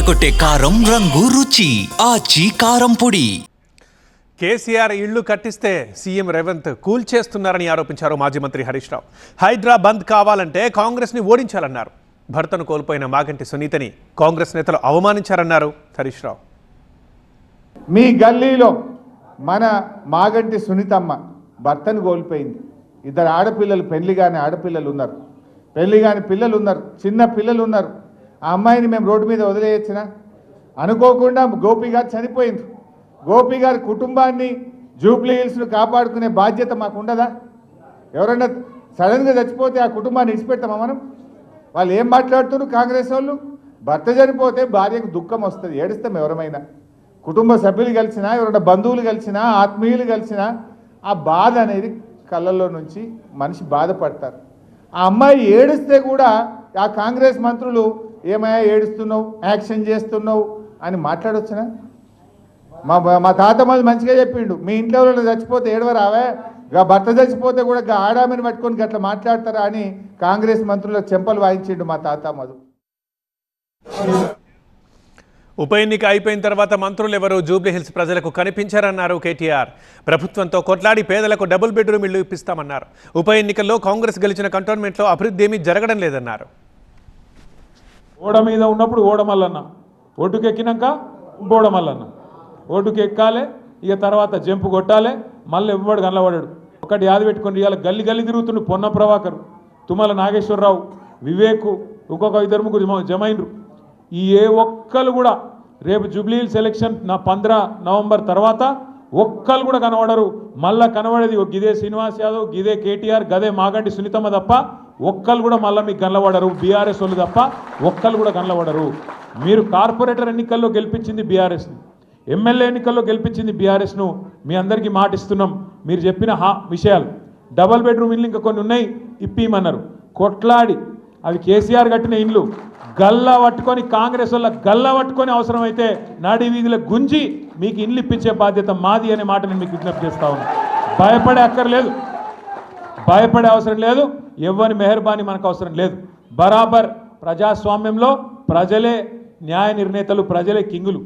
అదరకొట్టే కారం రంగు రుచి. ఆచి కారం పొడి. కేసీఆర్ ఇళ్ళు కట్టిస్తే సీఎం రేవంత్ కూల్ చేస్తున్నారని ఆరోపించారు మాజీ మంత్రి హరీష్ రావు. హైడ్రా బంద్ కావాలంటే కాంగ్రెస్ని ఓడించాలన్నారు. భర్తను కోల్పోయిన మాగంటి సునీతని కాంగ్రెస్ నేతలు అవమానించారన్నారు హరీష్ రావు. మీ గల్లీలో మన మాగంటి సునీతమ్మ భర్తను కోల్పోయింది. ఇద్దరు ఆడపిల్లలు పెళ్ళి కాని ఆడపిల్లలు ఉన్నారు. పెళ్ళి కాని పిల్లలు ఉన్నారు చిన్న పిల్లలు ఉన్నారు. ఆ అమ్మాయిని మేము రోడ్డు మీద వదిలేయచ్చిన? అనుకోకుండా గోపి గారు చనిపోయింది గోపి గారి కుటుంబాన్ని జూబ్లీ హిల్స్ను కాపాడుకునే బాధ్యత మాకు ఉండదా? ఎవరన్నా సడన్గా చచ్చిపోతే ఆ కుటుంబాన్ని ఇడిచిపెడతామా మనం? వాళ్ళు ఏం మాట్లాడుతున్నారు కాంగ్రెస్ వాళ్ళు? భర్త చనిపోతే భార్యకు దుఃఖం వస్తుంది. ఏడుస్తాం ఎవరమైనా. కుటుంబ సభ్యులు కలిసినా ఎవరైనా బంధువులు కలిసినా ఆత్మీయులు కలిసినా ఆ బాధ అనేది కళ్ళల్లో నుంచి మనిషి బాధపడతారు. ఆ అమ్మాయి ఏడిస్తే కూడా ఆ కాంగ్రెస్ మంత్రులు ఏమయ్యా ఏడుస్తున్నావు? యాక్షన్ చేస్తున్నావు? అని మాట్లాడొచ్చునా? మా మా తాత మళ్ళీ మంచిగా చెప్పిండు. మీ ఇంట్లో వాళ్ళు చచ్చిపోతే ఏడవరావే? ఇక భర్త చచ్చిపోతే కూడా ఆడామిని పట్టుకొని గట్లా మాట్లాడతారా అని కాంగ్రెస్ మంత్రులకు చెంపలు వాయించిండు మా తాత మధు ఉప ఎన్నిక అయిపోయిన తర్వాత మంత్రులు ఎవరు జూబ్లీహిల్స్ ప్రజలకు కనిపించారన్నారు కేటీఆర్. ప్రభుత్వంతో కొట్లాడి పేదలకు డబుల్ బెడ్రూమ్ ఇళ్ళు ఇప్పిస్తామన్నారు. ఉప ఎన్నికల్లో కాంగ్రెస్ గెలిచిన కంటోన్మెంట్లో అభివృద్ధి ఏమీ జరగడం లేదన్నారు. ఓడ మీద ఉన్నప్పుడు ఓడమల్లన్న ఒడ్డుకెక్కినాక బోడమల్లన్న ఒడ్డుకి ఎక్కాలి ఇక తర్వాత జంపు కొట్టాలి మళ్ళీ ఎవ్వడు కనబడాడు ఒకటి యాది పెట్టుకుని ఇవాళ గల్లి గల్లి తిరుగుతుండు పొన్న ప్రభాకర్ తుమ్మల నాగేశ్వరరావు వివేకు ఇంకొక ఇద్దరు ముగ్గురు జమ- జమైనరు ఈ ఏ ఒక్కరు కూడా రేపు జూబ్లీ సెలక్షన్ నా పంద్ర నవంబర్ తర్వాత ఒక్కరు కూడా కనబడరు. మళ్ళా కనబడేది గిదే శ్రీనివాస్ యాదవ్ గిదే కేటీఆర్ గదే మాగంటి సునీతమ్మ తప్ప ఒక్కరు కూడా మళ్ళీ మీకు కనబడరు. బీఆర్ఎస్ వాళ్ళు తప్ప ఒక్కరు కూడా కనబడరు. మీరు కార్పొరేటర్ ఎన్నికల్లో గెలిపించింది బీఆర్ఎస్ని. ఎమ్మెల్యే ఎన్నికల్లో గెలిపించింది బీఆర్ఎస్ను మీ అందరికీ మాటిస్తున్నాం. మీరు చెప్పిన హా విషయాలు. డబల్ బెడ్రూమ్ ఇల్లు ఇంకా కొన్ని ఉన్నాయి ఇప్పిమన్నారు కొట్లాడి. అవి కేసీఆర్ కట్టిన ఇండ్లు గల్లా పట్టుకొని కాంగ్రెస్ వల్ల గల్లా పట్టుకొని అవసరమైతే నాడీ వీధిలో గుంజి మీకు ఇండ్లు ఇప్పించే బాధ్యత మాది అనే మాట నేను మీకు విజ్ఞప్తి చేస్తా ఉన్నాను భయపడే అక్కర్లేదు. భయపడే అవసరం లేదు. ఎవరి మెహర్బానీ మనకు అవసరం లేదు. బరాబర్ ప్రజాస్వామ్యంలో ప్రజలే న్యాయ నిర్ణేతలు ప్రజలే కింగులు.